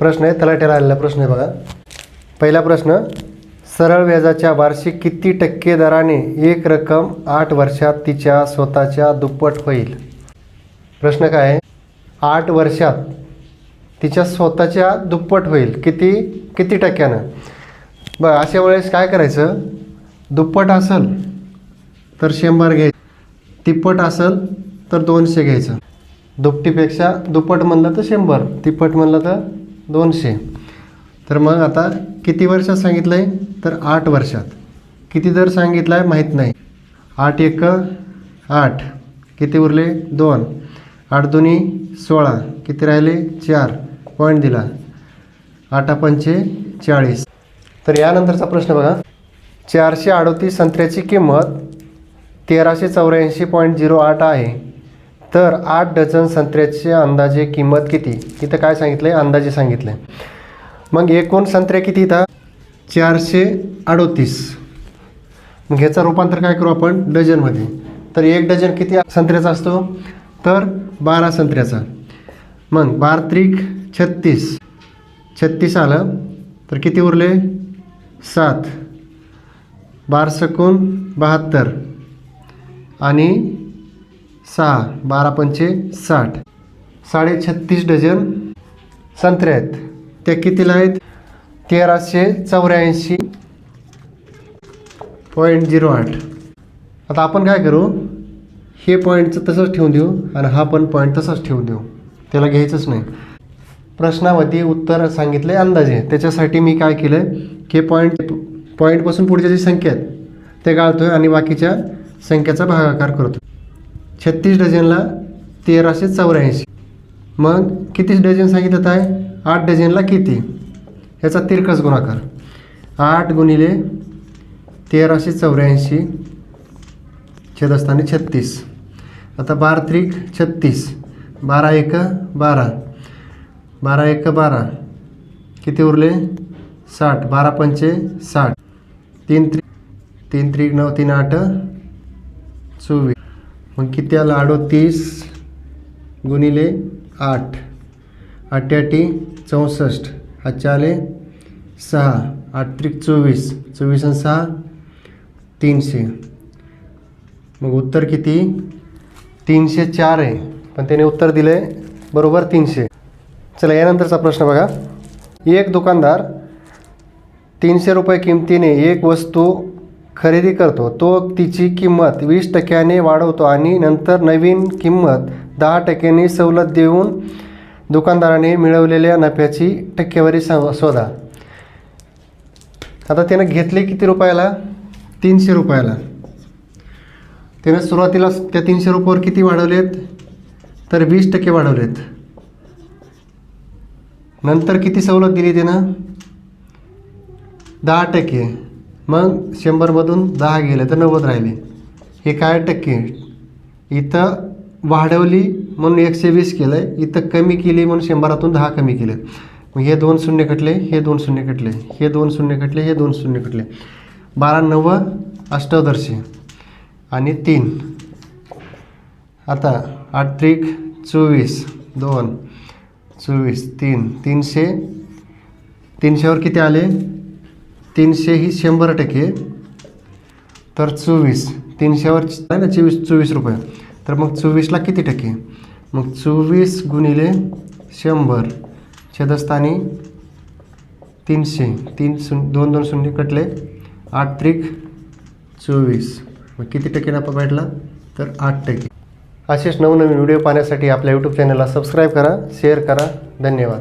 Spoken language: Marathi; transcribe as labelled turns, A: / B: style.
A: प्रश्न आहे तलाठ्याला आलेला प्रश्न आहे बघा. पहिला प्रश्न सरळ व्याजाच्या वार्षिक किती टक्के दराने एक रक्कम आठ वर्षात तिच्या स्वतःच्या दुप्पट होईल? प्रश्न काय आहे? आठ वर्षात तिच्या स्वतःच्या दुप्पट होईल. किती? किती टक्क्यानं? बरं अशा वेळेस काय करायचं? दुप्पट असेल तर शंभर घ्यायचं. तिप्पट असेल तर दोनशे घ्यायचं. दुपटीपेक्षा दुप्पट म्हणलं तर शंभर तिप्पट म्हणलं तर दोनशे. तर मग आता किती वर्षात सांगितलं आहे तर आठ वर्षात. किती दर सांगितला आहे माहीत नाही. आठ एक आठ. किती उरले? दोन. आठ दोन्ही सोळा. किती राहिले? चार. पॉईंट दिला. आठा पंचे चाळीस. तर यानंतरचा प्रश्न बघा. चारशे अडोतीस संत्र्याची किंमत तेराशे चौऱ्याऐंशी पॉईंट झिरो आठ आहे. तर आठ डझन संत्र्याची अंदाजे किंमत किती? इथं काय सांगितलं आहे अंदाजे सांगितलं आहे मग एकूण संत्र्या किती इथं? चारशे अडोतीस. मग ह्याचं रूपांतर काय करू आपण? डझनमध्ये. तर एक डझन किती संत्र्याचा असतो? तर बारा संत्र्याचा. मग बारा त्रिक छत्तीस. छत्तीस आलं तर किती उरले? सात. बारसकून बहात्तर. आणि सहा बारा पंचे साठ. साडे छत्तीस डझन संत्रे आहेत. त्या कितीला आहेत? तेराशे चौऱ्याऐंशी पॉईंट झिरो आठ. आता आपण काय करू? हे पॉईंटचं तसंच ठेवून देऊ आणि हा पण पॉईंट तसंच ठेवून देऊ. त्याला घ्यायचंच नाही. प्रश्नामध्ये उत्तर सांगितले अंदाजे. त्याच्यासाठी मी काय केलं की पॉईंट पॉईंटपासून पुढच्या जी संख्या आहेत ते गाळतो आहे आणि बाकीच्या संख्येचा भागाकार करतो छत्तीस डझनला तेराशे चौऱ्याऐंशी. मग किती डझन सांगितलं आहे आठ डझनला किती? ह्याचा तिरकस गुणाकार. आठ गुणिले तेराशे चौऱ्याऐंशी छेदस्थानी छत्तीस. आता बारा त्रिक छत्तीस. बारा एक बारा. बारा एक बारा. किती उरले? साठ. बारा पंचे साठ. तीन त्रि तीन त्रिक नऊ तीन आठ चोवीस. मग किती आलं अडोतीस गुणिले आठ. अठ्याटी चौसष्ट. हातचे आले सहा. आठ त्रिक चोवीस. चोवीस आणि सहा तीनशे. मग उत्तर किती? तीनशे चार आहे. पण त्याने उत्तर दिलं आहे बरोबर तीनशे. चला यानंतरचा प्रश्न बघा. एक दुकानदार तीनशे रुपये किमतीने एक वस्तू खरेदी करतो. तो तिची किंमत वीस टक्क्याने वाढवतो आणि नंतर नवीन किंमत दहा टक्क्यांनी सवलत देऊन दुकानदाराने मिळवलेल्या नफ्याची टक्केवारी सव शोधा. आता त्यानं घेतले किती रुपयाला? तीनशे रुपयाला. त्यानं सुरुवातीला त्या तीनशे रुपयावर किती वाढवलेत? तर वीस टक्के वाढवलेत. नंतर किती सवलत दिली त्यानं? दहा टक्के. मग शंभरमधून दहा गेले तर नव्वद राहिले. हे काय टक्के? इथं वाढवली म्हणून एकशे वीस केलं आहे इथं कमी केली म्हणून शंभरातून दहा कमी केले. मग हे दोन शून्य कटले हे दोन शून्य कटले हे दोन शून्य कटले हे दोन शून्य कटले. बारा नव्वद अष्टदर्शी आणि तीन. आता आठ त्रिक चोवीस दोन चोवीस तीन तीनशे. तीनशेवर किती आले? तीनशे ही शंभर टक्के. तर चोवीस तीनशेवर आहे ना चोवीस चोवीस रुपये. तर मग चोवीसला किती टक्के? मग चोवीस गुणिले शंभर छेदस्थानी तीनशे तीन शून्य दोन दोन शून्य कटले आठ त्रिक चोवीस. मग किती टक्के नफा भेटला? तर आठ टक्के. असेच नवनवीन व्हिडिओ पाहण्यासाठी आपल्या यूट्यूब चॅनलला सबस्क्राईब करा शेअर करा. धन्यवाद.